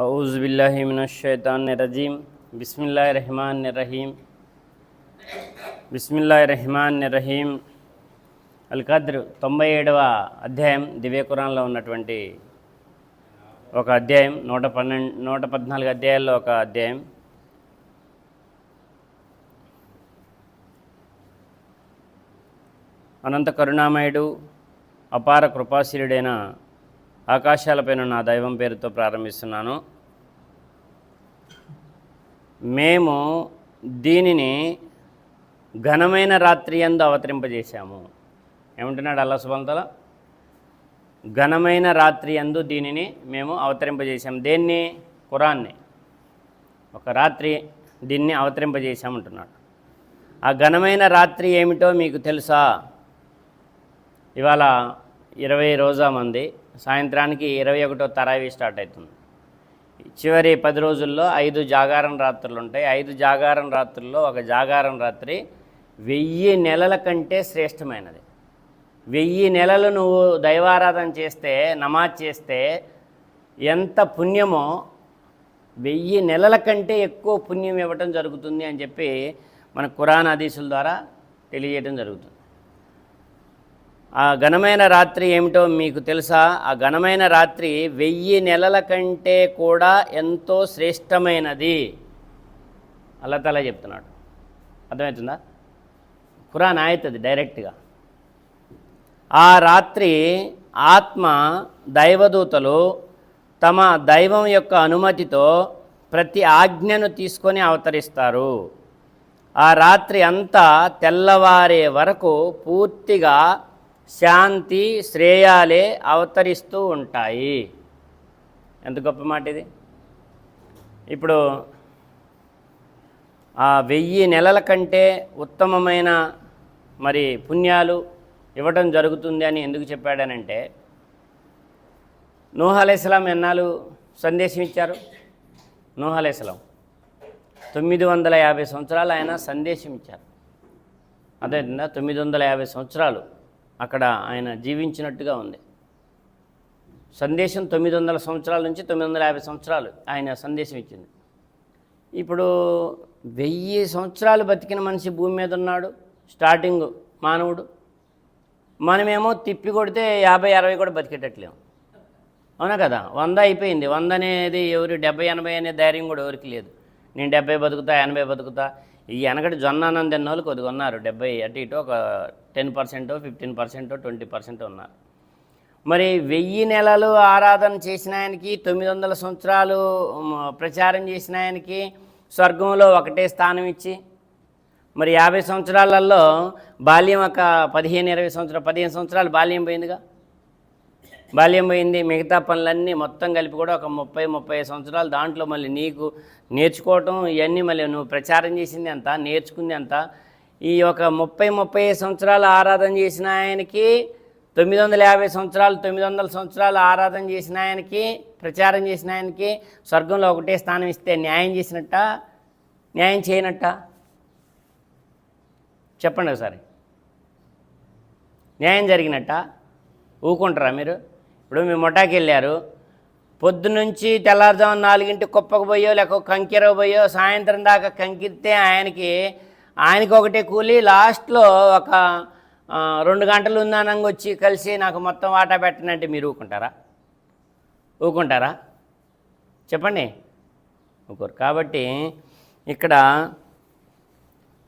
ఔజ్ బిల్లాహి మినషైతాన్ రజీం బిస్మిల్లా రహమాన్ రహీం బిస్మిల్లా రహమాన్ రహీం అల్ ఖద్ర్ తొంభై ఏడవ అధ్యాయం దివ్య ఖురాన్లో ఉన్నటువంటి ఒక అధ్యాయం నూట పన్నెండు నూట పద్నాలుగు అధ్యాయాల్లో ఒక అధ్యాయం. అనంత కరుణామయుడు అపార కృపాశీలుడైన ఆకాశాలపైన నా దైవం పేరుతో ప్రారంభిస్తున్నాను. మేము దీనిని ఘనమైన రాత్రి ఎందు అవతరింపజేశాము. ఏమంటున్నాడు అల్లా సుబంతల ఘనమైన రాత్రి ఎందు దీనిని మేము అవతరింపజేశాం దేన్ని? ఖురాన్ని. ఒక రాత్రి దీన్ని అవతరింపజేశామంటున్నాడు ఆ ఘనమైన రాత్రి ఏమిటో మీకు తెలుసా? ఇవాళ ఇరవై రోజా మంది సాయంత్రానికి ఇరవై ఒకటో తరావి స్టార్ట్ అవుతుంది చివరి పది రోజుల్లో ఐదు జాగారం రాత్రులు ఉంటాయి. ఐదు జాగారం రాత్రుల్లో ఒక జాగారం రాత్రి వెయ్యి నెలల కంటే శ్రేష్టమైనది. వెయ్యి నెలలు నువ్వు దైవారాధన చేస్తే నమాజ్ చేస్తే ఎంత పుణ్యమో వెయ్యి నెలల కంటే ఎక్కువ పుణ్యం ఇవ్వటం జరుగుతుంది అని చెప్పి మన కురాన్ హదీసుల ద్వారా తెలియజేయడం జరుగుతుంది. ఆ ఘనమైన రాత్రి ఏమిటో మీకు తెలుసా? ఆ ఘనమైన రాత్రి వెయ్యి నెలల కంటే కూడా ఎంతో శ్రేష్టమైనది. అల్లతలా చెప్తున్నాడు. అర్థమవుతుందా? ఖురాన్ ఆయతది డైరెక్ట్గా. ఆ రాత్రి ఆత్మ దైవదూతలు తమ దైవం యొక్క అనుమతితో ప్రతి ఆజ్ఞను తీసుకొని అవతరిస్తారు. ఆ రాత్రి అంతా తెల్లవారే వరకు పూర్తిగా శాంతి శ్రేయాలే అవతరిస్తూ ఉంటాయి. ఎంత గొప్ప మాట ఇది. ఇప్పుడు ఆ వెయ్యి నెలల కంటే ఉత్తమమైన మరి పుణ్యాలు ఇవ్వటం జరుగుతుంది అని ఎందుకు చెప్పాడనంటే నూహ్ ఎన్నాళ్ళు సందేశం ఇచ్చారు? నూహ్ తొమ్మిది వందల యాభై సంవత్సరాలు ఆయన సందేశం ఇచ్చారు. అదేవిధంగా తొమ్మిది వందల యాభై సంవత్సరాలు అక్కడ ఆయన జీవించినట్టుగా ఉంది. సందేశం తొమ్మిది వందల సంవత్సరాల నుంచి తొమ్మిది వందల యాభై సంవత్సరాలు ఆయన సందేశం ఇచ్చింది. ఇప్పుడు వెయ్యి సంవత్సరాలు బతికిన మనిషి భూమి మీద ఉన్నాడు స్టార్టింగ్ మానవుడు. మనమేమో తిప్పి కొడితే యాభై అరవై కూడా బతికేటట్లేము అవునా కదా? వంద అయిపోయింది. వంద అనేది ఎవరు డెబ్బై ఎనభై అనే ధైర్యం కూడా ఎవరికి లేదు. నేను డెబ్బై బతుకుతా ఎనభై బతుకుతా ఈ వెనకటి జొన్న అన్నం తిన్న వాళ్ళు కొద్దిగా ఉన్నారు. డెబ్బై అటు ఇటు ఒక టెన్ పర్సెంటో ఫిఫ్టీన్ పర్సెంటో ట్వంటీ పర్సెంట్ ఉన్నారు. మరి వెయ్యి నెలలు ఆరాధన చేసిన ఆయనకి తొమ్మిది వందల సంవత్సరాలు ప్రచారం చేసిన ఆయనకి స్వర్గంలో ఒకటే స్థానం ఇచ్చి మరి యాభై సంవత్సరాలలో బాల్యం ఒక పదిహేను ఇరవై సంవత్సరాలు పదిహేను సంవత్సరాలు బాల్యం పోయిందిగా? బాల్యం పోయింది మిగతా పనులన్నీ మొత్తం కలిపి కూడా ఒక ముప్పై ముప్పై సంవత్సరాలు దాంట్లో మళ్ళీ నీకు నేర్చుకోవటం ఇవన్నీ మళ్ళీ నువ్వు ప్రచారం చేసింది అంత నేర్చుకుంది అంత ఈ ఒక ముప్పై ముప్పై సంవత్సరాలు ఆరాధన చేసిన ఆయనకి తొమ్మిది వందల యాభై సంవత్సరాలు తొమ్మిది వందల సంవత్సరాలు ఆరాధన చేసిన ఆయనకి ప్రచారం చేసిన ఆయనకి స్వర్గంలో ఒకటే స్థానం ఇస్తే న్యాయం చేసినట్ట? న్యాయం చేయనట్ట? చెప్పండి ఒకసారి. న్యాయం జరిగినట్ట? ఊకుంటారా మీరు? ఇప్పుడు మీ ముఠాకి వెళ్ళారు. పొద్దునుంచి తెల్లారుజాము నాలుగింటి కుప్పకు పోయో లేక కంకిర పోయో సాయంత్రం దాకా కంకిరితే ఆయనకి ఆయనకి ఒకటే కూలి. లాస్ట్లో ఒక రెండు గంటలు ఉందానంగా వచ్చి కలిసి నాకు మొత్తం వాటా పెట్టనంటే మీరు ఊకుంటారా ఊకుంటారా చెప్పండి. ఊకోరు కాబట్టి ఇక్కడ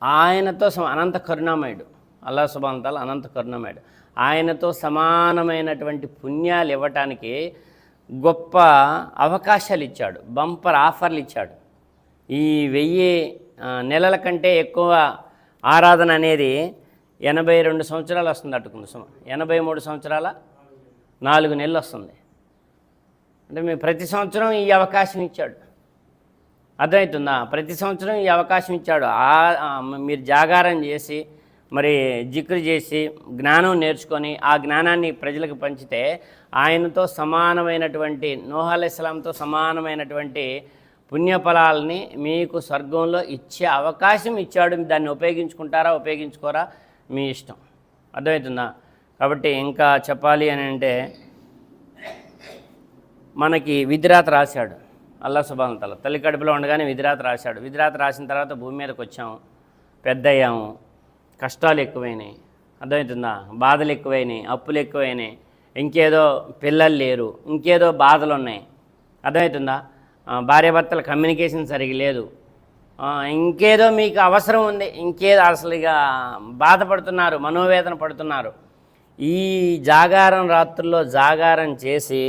ఆయనతో అనంత కరుణామయుడు. అల్లా సుబాంతాలు అనంత కరుణామయుడు. ఆయనతో సమానమైనటువంటి పుణ్యాలు ఇవ్వటానికి గొప్ప అవకాశాలు ఇచ్చాడు బంపర్ ఆఫర్లు ఇచ్చాడు. ఈ వెయ్యి నెలల కంటే ఎక్కువ ఆరాధన అనేది ఎనభై రెండు సంవత్సరాలు వస్తుంది అట్టుకుంది సుమ ఎనభై మూడు సంవత్సరాల నాలుగు నెలలు వస్తుంది. అంటే మీ ప్రతి సంవత్సరం ఈ అవకాశం ఇచ్చాడు. అర్థమవుతుందా? ప్రతి సంవత్సరం ఈ అవకాశం ఇచ్చాడు. మీరు జాగారం చేసి మరి జిక్రు చేసి జ్ఞానం నేర్చుకొని ఆ జ్ఞానాన్ని ప్రజలకు పంచితే ఆయనతో సమానమైనటువంటి నోహల్ ఇస్లాంతో సమానమైనటువంటి పుణ్యఫలాలని మీకు స్వర్గంలో ఇచ్చే అవకాశం ఇచ్చాడు. దాన్ని ఉపయోగించుకుంటారా ఉపయోగించుకోరా? మీ ఇష్టం. అర్థమవుతుందా? కాబట్టి ఇంకా చెప్పాలి అని అంటే మనకి విధిరాత రాశాడు. అల్లా సుబాన్ తల తల్లి కడుపులో ఉండగానే విధిరాత రాశాడు. విధిరాత రాసిన తర్వాత భూమి మీదకి వచ్చాము. పెద్ద అయ్యాము కష్టాలు ఎక్కువైనాయి. అర్థమవుతుందా బాధలు ఎక్కువైనాయి అప్పులు ఎక్కువైనాయి. ఇంకేదో పిల్లలు లేరు ఇంకేదో బాధలు ఉన్నాయి. అర్థమవుతుందా భార్యాభర్తల కమ్యూనికేషన్ సరిగ్గా లేదు. ఇంకేదో మీకు అవసరం ఉంది ఇంకేదో అసలు ఇక బాధపడుతున్నారు మనోవేదన పడుతున్నారు. ఈ జాగారం రాత్రుల్లో జాగారం చేసి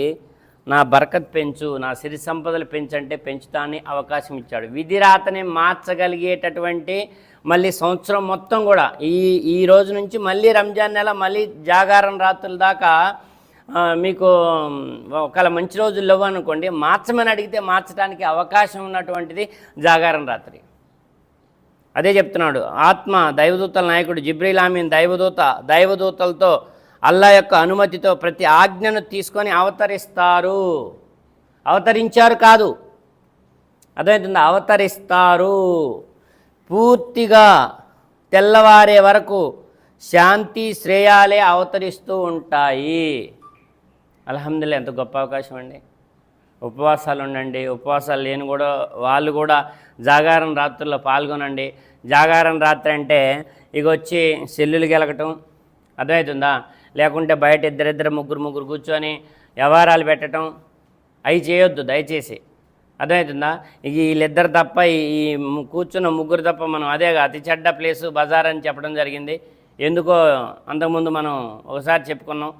నా బరకత్ పెంచు నా సిరి సంపదలు పెంచంటే పెంచుతాని అవకాశం ఇచ్చాడు. విధిరాతని మార్చగలిగేటటువంటి మళ్ళీ సంవత్సరం మొత్తం కూడా. ఈ ఈ రోజు నుంచి మళ్ళీ రంజాన్ నెల మళ్ళీ జాగారం రాత్రుల దాకా మీకు ఒకవేళ మంచి రోజులు లేవు అనుకోండి మార్చమని అడిగితే మార్చడానికి అవకాశం ఉన్నటువంటిది జాగారం రాత్రి. అదే చెప్తున్నాడు ఆత్మ దైవదూతల నాయకుడు జిబ్రీల్ ఆమీన్ దైవదూత దైవదూతలతో అల్లా యొక్క అనుమతితో ప్రతి ఆజ్ఞను తీసుకొని అవతరిస్తారు. అవతరించారు కాదు. అర్థమవుతుందా? అవతరిస్తారు. పూర్తిగా తెల్లవారే వరకు శాంతి శ్రేయాలే అవతరిస్తూ ఉంటాయి. అలహమ్దుల్లా ఎంత గొప్ప అవకాశం అండి. ఉపవాసాలు ఉండండి. ఉపవాసాలు లేని కూడా వాళ్ళు కూడా జాగారం రాత్రుల్లో పాల్గొనండి. జాగారం రాత్రి అంటే ఇక వచ్చి సెల్లులు గెలకటం అర్థమవుతుందా? లేకుంటే బయట ఇద్దరిద్దరు ముగ్గురు ముగ్గురు కూర్చొని వ్యవహారాలు పెట్టడం అవి చేయొద్దు దయచేసి. అర్థమవుతుందా ఇక వీళ్ళిద్దరు తప్ప ఈ- కూర్చున్న ముగ్గురు తప్ప మనం అదే అతి చెడ్డ ప్లేసు బజార్ అని చెప్పడం జరిగింది. ఎందుకో అంతకుముందు మనం ఒకసారి చెప్పుకున్నాం.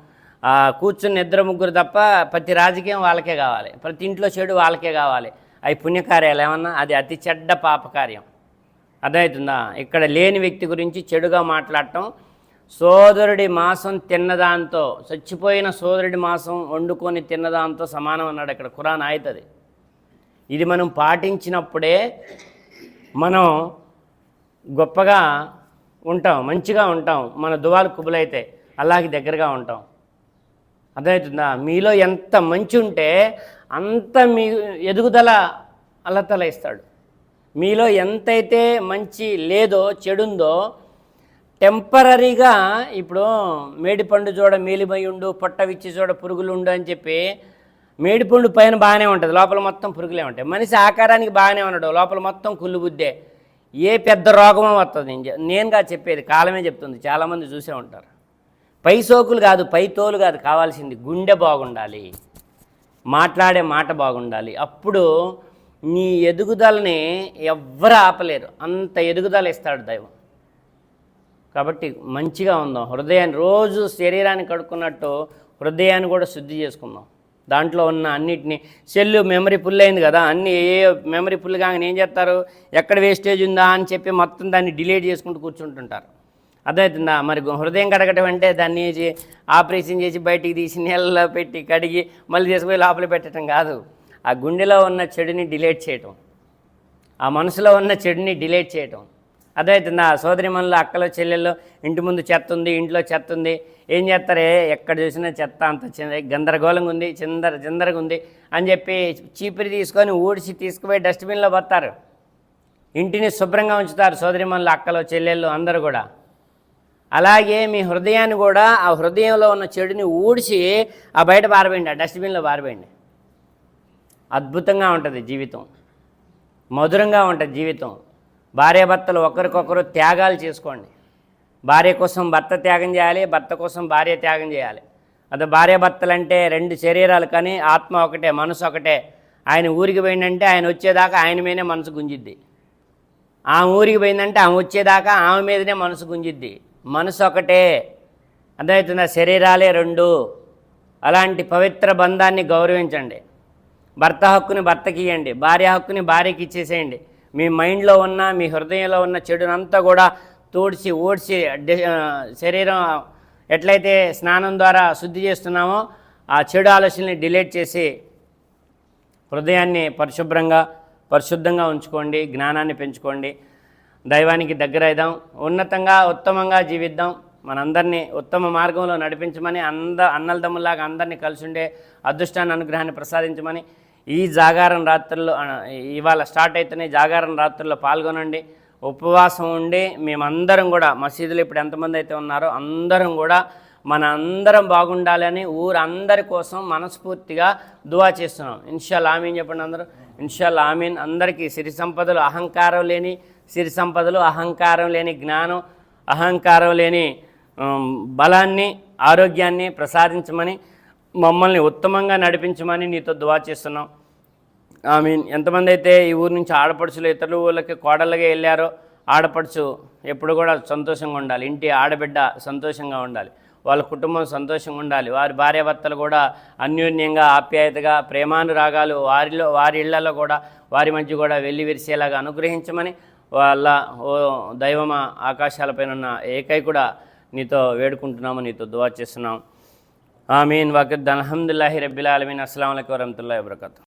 కూర్చున్న ఇద్దరు ముగ్గురు తప్ప ప్రతి రాజకీయం వాళ్ళకే కావాలి. ప్రతి ఇంట్లో చెడు వాళ్ళకే కావాలి. అవి పుణ్యకార్యాలు ఏమన్నా? అది అతి చెడ్డ పాపకార్యం. అర్థమవుతుందా ఇక్కడ లేని వ్యక్తి గురించి చెడుగా మాట్లాడటం సోదరుడి మాసం తిన్నదాంతో చచ్చిపోయిన సోదరుడి మాసం వండుకొని తిన్నదాంతో సమానం అన్నాడు ఇక్కడ. ఖురాన్ అవుతుంది ఇది మనం పాటించినప్పుడే మనం గొప్పగా ఉంటాం మంచిగా ఉంటాం మన దువాలు కుబులైతే అలాగే దగ్గరగా ఉంటాం. అర్థమవుతుందా? మీలో ఎంత మంచి ఉంటే అంత మీ ఎదుగుదల అల్లతల ఇస్తాడు మీలో ఎంతైతే మంచి లేదో చెడుందో టెంపరీగా ఇప్పుడు మేడిపండు చూడ మేలిమయుండు పొట్ట విచ్చి చూడ పురుగులుండు అని చెప్పి మేడిపండు పైన బాగానే ఉంటుంది లోపల మొత్తం పురుగులే ఉంటాయి. మనిషి ఆకారానికి బాగానే ఉన్నాడు లోపల మొత్తం కుళ్ళు బుద్దే ఏ పెద్ద రోగమో వస్తుంది నేను నేనుగా చెప్పేది కాలమే చెప్తుంది చాలామంది చూసే ఉంటారు. పై సోకులు కాదు పై తోలు కాదు కావాల్సింది గుండె బాగుండాలి. మాట్లాడే మాట బాగుండాలి. అప్పుడు నీ ఎదుగుదలని ఎవ్వరు ఆపలేరు. అంత ఎదుగుదల ఇస్తాడు దైవం. కాబట్టి మంచిగా ఉందాం. హృదయాన్ని రోజు శరీరాన్ని కడుక్కున్నట్టు హృదయాన్ని కూడా శుద్ధి చేసుకుందాం. దాంట్లో ఉన్న అన్నిటిని. సెల్లు మెమరీ ఫుల్ అయింది కదా అన్ని ఏ మెమరీ ఫుల్ కాగానే ఏం చేస్తారు? ఎక్కడ వేస్టేజ్ ఉందా అని చెప్పి మొత్తం దాన్ని డిలీట్ చేసుకుంటూ కూర్చుంటుంటారు. అర్థమవుతుందా? మరి హృదయం కడగటం అంటే దాన్ని చే- ఆపరేషన్ చేసి బయటికి తీసి నీళ్ళలో పెట్టి కడిగి మళ్ళీ తీసుకుపోయి లోపల పెట్టడం కాదు. ఆ గుండెలో ఉన్న చెడుని డిలీట్ చేయటం. ఆ మనసులో ఉన్న చెడుని డిలీట్ చేయటం. అదవుతుందా సోదరి మనలో అక్కలో చెల్లెళ్ళు ఇంటి ముందు చెత్త ఉంది ఇంట్లో చెత్త ఉంది. ఏం చేస్తారే? ఎక్కడ చూసినా చెత్త అంత చింద గందరగోళంగా ఉంది చిందర చిందరగా ఉంది అని చెప్పి చీపిరి తీసుకొని ఊడిచి తీసుకుపోయి డస్ట్బిన్లో పడతారు ఇంటిని శుభ్రంగా ఉంచుతారు సోదరి మనలో అక్కలో చెల్లెళ్ళు అందరూ కూడా. అలాగే మీ హృదయాన్ని కూడా ఆ హృదయంలో ఉన్న చెడుని ఊడ్చి ఆ బయట పారబోయండి ఆ డస్ట్బిన్లో పారబోయండి అద్భుతంగా ఉంటుంది జీవితం. మధురంగా ఉంటుంది జీవితం. భార్యాభర్తలు ఒకరికొకరు త్యాగాలు చేసుకోండి. భార్య కోసం భర్త త్యాగం చేయాలి భర్త కోసం భార్య త్యాగం చేయాలి. అది భార్యాభర్తలు అంటే రెండు శరీరాలు కానీ ఆత్మ ఒకటే మనసు ఒకటే. ఆయన ఊరికి పోయిందంటే ఆయన వచ్చేదాకా ఆయన మీదనే మనసు గుంజిద్ది. ఆమె ఊరికి పోయిందంటే ఆమె వచ్చేదాకా ఆమె మీదనే మనసు గుంజిద్ది. మనసు ఒకటే. అర్థమవుతుందా? శరీరాలే రెండు. అలాంటి పవిత్ర బంధాన్ని గౌరవించండి. భర్త హక్కుని భర్తకి ఇవ్వండి భార్య హక్కుని భార్యకి ఇచ్చేసేయండి. మీ మైండ్లో ఉన్న మీ హృదయంలో ఉన్న చెడునంతా కూడా తూడ్చి ఓడ్చి శరీరం ఎట్లయితే స్నానం ద్వారా శుద్ధి చేస్తున్నామో ఆ చెడు ఆలోచనని డిలీట్ చేసి హృదయాన్ని పరిశుభ్రంగా పరిశుద్ధంగా ఉంచుకోండి జ్ఞానాన్ని పెంచుకోండి. దైవానికి దగ్గర అవుదాం ఉన్నతంగా ఉత్తమంగా జీవిద్దాం. మనందరినీ ఉత్తమ మార్గంలో నడిపించమని అంద అన్నలదమ్ములాగా అందరినీ కలిసి ఉండే అదృష్టాన్ని అనుగ్రహాన్ని ప్రసాదించమని ఈ జాగారం రాత్రుల్లో ఇవాళ స్టార్ట్ అవుతున్నాయి జాగారం రాత్రుల్లో పాల్గొనండి. ఉపవాసం ఉండి మేమందరం కూడా మసీదులు ఇప్పుడు ఎంతమంది అయితే ఉన్నారో అందరం కూడా మన అందరం బాగుండాలని ఊరందరి కోసం మనస్ఫూర్తిగా దువా చేస్తున్నాం. ఇన్షాల్ ఆమీన్ చెప్పండి అందరూ. ఇన్షాల్ ఆమీన్. అందరికీ సిరి సంపదలు అహంకారం లేని సిరి సంపదలు అహంకారం లేని జ్ఞానం అహంకారం లేని బలాన్ని ఆరోగ్యాన్ని ప్రసాదించమని మమ్మల్ని ఉత్తమంగా నడిపించమని నీతో దువా చేస్తున్నాం. ఐ మీన్ ఎంతమంది అయితే ఈ ఊరు నుంచి ఆడపడుచులు ఇతరుల ఊళ్ళకి కోడలుగా వెళ్ళారో ఆడపడుచు ఎప్పుడు కూడా సంతోషంగా ఉండాలి. ఇంటి ఆడబిడ్డ సంతోషంగా ఉండాలి. వాళ్ళ కుటుంబం సంతోషంగా ఉండాలి. వారి భార్యాభర్తలు కూడా అన్యోన్యంగా ఆప్యాయతగా ప్రేమానురాగాలు వారిలో వారి ఇళ్ళలో కూడా వారి మధ్య కూడా వెళ్ళి విరిసేలాగా అనుగ్రహించమని వాళ్ళ ఓ దైవమ ఆకాశాలపైన ఉన్న ఏకై కూడా నీతో వేడుకుంటున్నాము నీతో దువా చేస్తున్నాం. ஆமீன். வாக்கத் அலமதுல்லாஹி ரபில் ஆலமின். அஸ்லாம் வலைக்கம் வரமத்துல்லா வபரகாத்தூ